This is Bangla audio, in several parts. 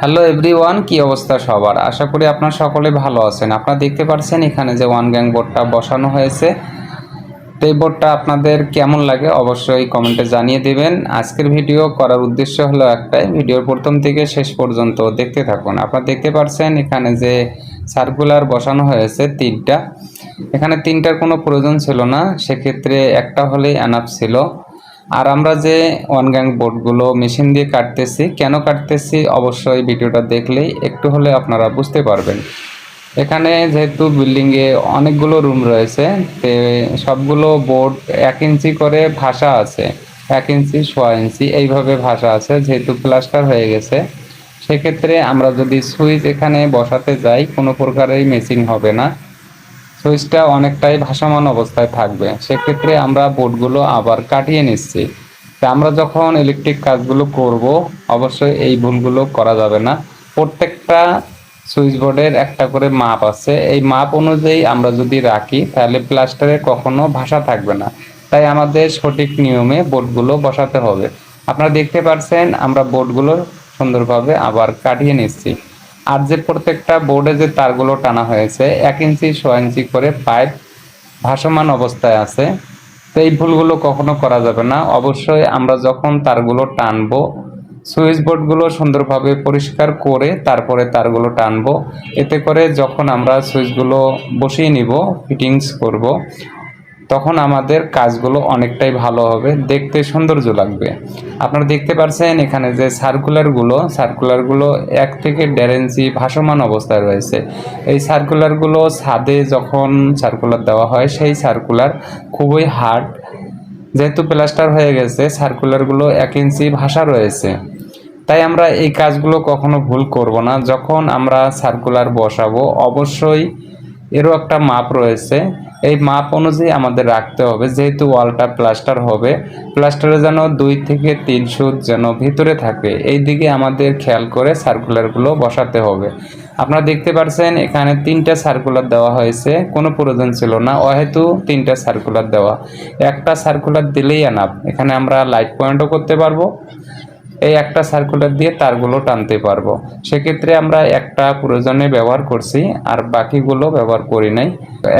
হ্যালো এভরিওয়ান কি অবস্থা সবার? আশা করি আপনারা সকলে ভালো আছেন। আপনারা দেখতে পাচ্ছেন এখানে যে ওয়ান গ্যাং বোর্ডটা বসানো হয়েছে। তো এই বোর্ডটা আপনাদের কেমন লাগে অবশ্যই কমেন্টে জানিয়ে দিবেন। আজকের ভিডিও করার উদ্দেশ্য হলো একটাই ভিডিওর প্রথম থেকে শেষ পর্যন্ত দেখতে থাকুন। আপনারা দেখতে পাচ্ছেন এখানে যে সার্কুলার বসানো হয়েছে তিনটা। এখানে তিনটার কোনো প্রয়োজন ছিল না, সেক্ষেত্রে একটা হলেই অ্যানাপ ছিল। আর আমরা যে ওয়ান গ্যাং বোর্ডগুলো মেশিন দিয়ে কাটতেছি, কেন কাটতেছি অবশ্যই ভিডিওটা দেখলেই একটু হলে আপনারা বুঝতে পারবেন। এখানে যেহেতু বিল্ডিংয়ে অনেকগুলো রুম রয়েছে, তে সবগুলো বোর্ড এক ইঞ্চি করে ভাষা আছে, এক ইঞ্চি, সোয়া ইঞ্চি, এইভাবে ভাষা আছে, যেহেতু প্লাস্টার হয়ে গেছে। সেক্ষেত্রে আমরা যদি সুইচ এখানে বসাতে যাই, কোনো প্রকারেই মেশিন হবে না। সুইচটা অনেকটাই ভাসমান অবস্থায় থাকবে। সেক্ষেত্রে আমরা বোর্ডগুলো আবার কাটিয়ে নিচ্ছি। আমরা যখন ইলেকট্রিক কাজগুলো করব, অবশ্যই এই ভুলগুলো করা যাবে না। প্রত্যেকটা সুইচ বোর্ডের একটা করে মাপ আছে। এই মাপ অনুযায়ী আমরা যদি রাখি, তাহলে প্লাস্টারে কখনো ভাষা থাকবে না। তাই আমাদের সঠিক নিয়মে বোর্ডগুলো বসাতে হবে। আপনারা দেখতে পাচ্ছেন আমরা বোর্ডগুলো সুন্দরভাবে আবার কাটিয়ে নিচ্ছি। আর যে প্রত্যেকটা বোর্ডে যে তারগুলো টানা হয়েছে, এক ইঞ্চি ছ ইঞ্চি করে পাইপ ভাসমান অবস্থায় আছে। তো এই ভুলগুলো কখনো করা যাবে না। অবশ্যই আমরা যখন তারগুলো টানবো, সুইচ বোর্ডগুলো সুন্দরভাবে পরিষ্কার করে তারপরে তারগুলো টানবো। এতে করে যখন আমরা সুইচগুলো বসিয়ে নিব ফিটিংস করব তখন আমাদের কাজগুলো অনেকটাই ভালো হবে। দেখতে সৌন্দর্য লাগবে। আপনারা দেখতে পাচ্ছেন এখানে যে সার্কুলারগুলো সার্কুলারগুলো এক থেকে দেড় ইঞ্চি ভাসমান অবস্থায় রয়েছে। এই সার্কুলারগুলো ছাদে যখন সার্কুলার দেওয়া হয়, সেই সার্কুলার খুবই হার্ড যেহেতু প্লাস্টার হয়ে গেছে সার্কুলারগুলো এক ইঞ্চি ভাষা রয়েছে। তাই আমরা এই কাজগুলো কখনো ভুল করব না। যখন আমরা সার্কুলার বসাবো, অবশ্যই এরও একটা মাপ রয়েছে। এই মাপ অনুযায়ী আমাদের রাখতে হবে। যেহেতু ওয়ালটা প্লাস্টার হবে, প্লাস্টারে যেন দুই থেকে তিন সুত যেন ভিতরে থাকে, এই দিকে আমাদের খেয়াল করে সার্কুলারগুলো বসাতে হবে। আপনারা দেখতে পাচ্ছেন এখানে তিনটা সার্কুলার দেওয়া হয়েছে। কোনো প্রয়োজন ছিল না, অহেতু তিনটা সার্কুলার দেওয়া। একটা সার্কুলার দিলেই আনাপ এখানে আমরা লাইট পয়েন্টও করতে পারব। এই একটা সার্কুলার দিয়ে তারগুলো টানতে পারব। সেক্ষেত্রে আমরা একটা প্রয়োজনে ব্যবহার করছি, আর বাকিগুলো ব্যবহার করি নাই।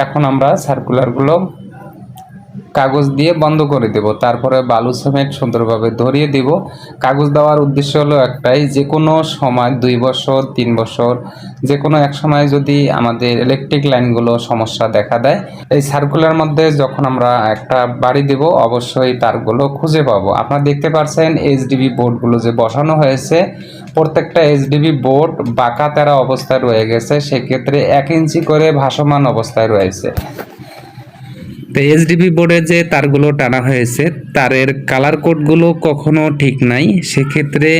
এখন আমরা সার্কুলারগুলো কাগজ দিয়ে বন্ধ করে দেব। তারপরে বালু সিমেন্ট সুন্দরভাবে ধরিয়ে দিব। কাগজ দেওয়ার উদ্দেশ্য হলো একটাই যে কোনো সময় দুই বছর, তিন বছর যে কোনো এক সময় যদি আমাদের ইলেকট্রিক লাইনগুলো সমস্যা দেখা দেয়, এই সার্কুলার মধ্যে যখন আমরা একটা বাড়ি দেব, অবশ্যই তারগুলো খুঁজে পাবো। আপনারা দেখতে পাচ্ছেন এইচডিবি বোর্ডগুলো যে বসানো হয়েছে, প্রত্যেকটা এইচডিবি বোর্ড বাঁকা তেরা অবস্থায় রয়ে গেছে, সেক্ষেত্রে এক ইঞ্চি করে ভাসমান অবস্থায় রয়েছে। তো এইচডিবি বোর্ডে যে তারগুলো টানা হয়েছে, তারের কালার কোডগুলো কখনো ঠিক নাই। সেক্ষেত্রে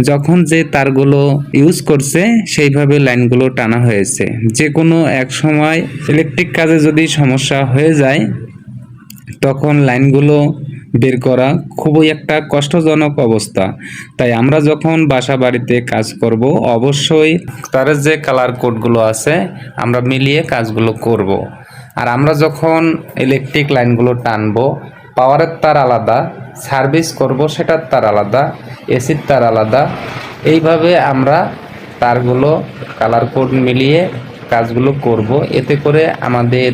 যখন যে তারগুলো ইউজ করছে, সেইভাবে লাইনগুলো টানা হয়েছে। যে কোনো এক সময় ইলেকট্রিক কাজে যদি সমস্যা হয়ে যায়, তখন লাইনগুলো বের করা খুবই একটা কষ্টজনক অবস্থা। তাই আমরা যখন বাসা বাড়িতে কাজ করব, অবশ্যই তার যে কালার কোডগুলো আছে, আমরা মিলিয়ে কাজগুলো করব। আর আমরা যখন ইলেকট্রিক লাইনগুলো টানবো পাওয়ারের তার আলাদা সার্ভিস করব সেটার তার আলাদা এসির তার আলাদা, এইভাবে আমরা তারগুলো কালার কোড মিলিয়ে কাজগুলো করব। এতে করে আমাদের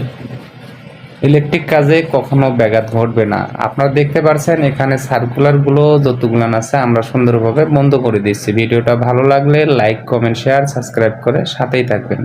ইলেকট্রিক কাজে কখনো ব্যাঘাত ঘটবে না। আপনারা দেখতে পাচ্ছেন এখানে সার্কুলারগুলো যতগুলো আছে, আমরা সুন্দরভাবে বন্ধ করে দিচ্ছি। ভিডিওটা ভালো লাগলে লাইক কমেন্ট শেয়ার সাবস্ক্রাইব করে সাথেই থাকবেন।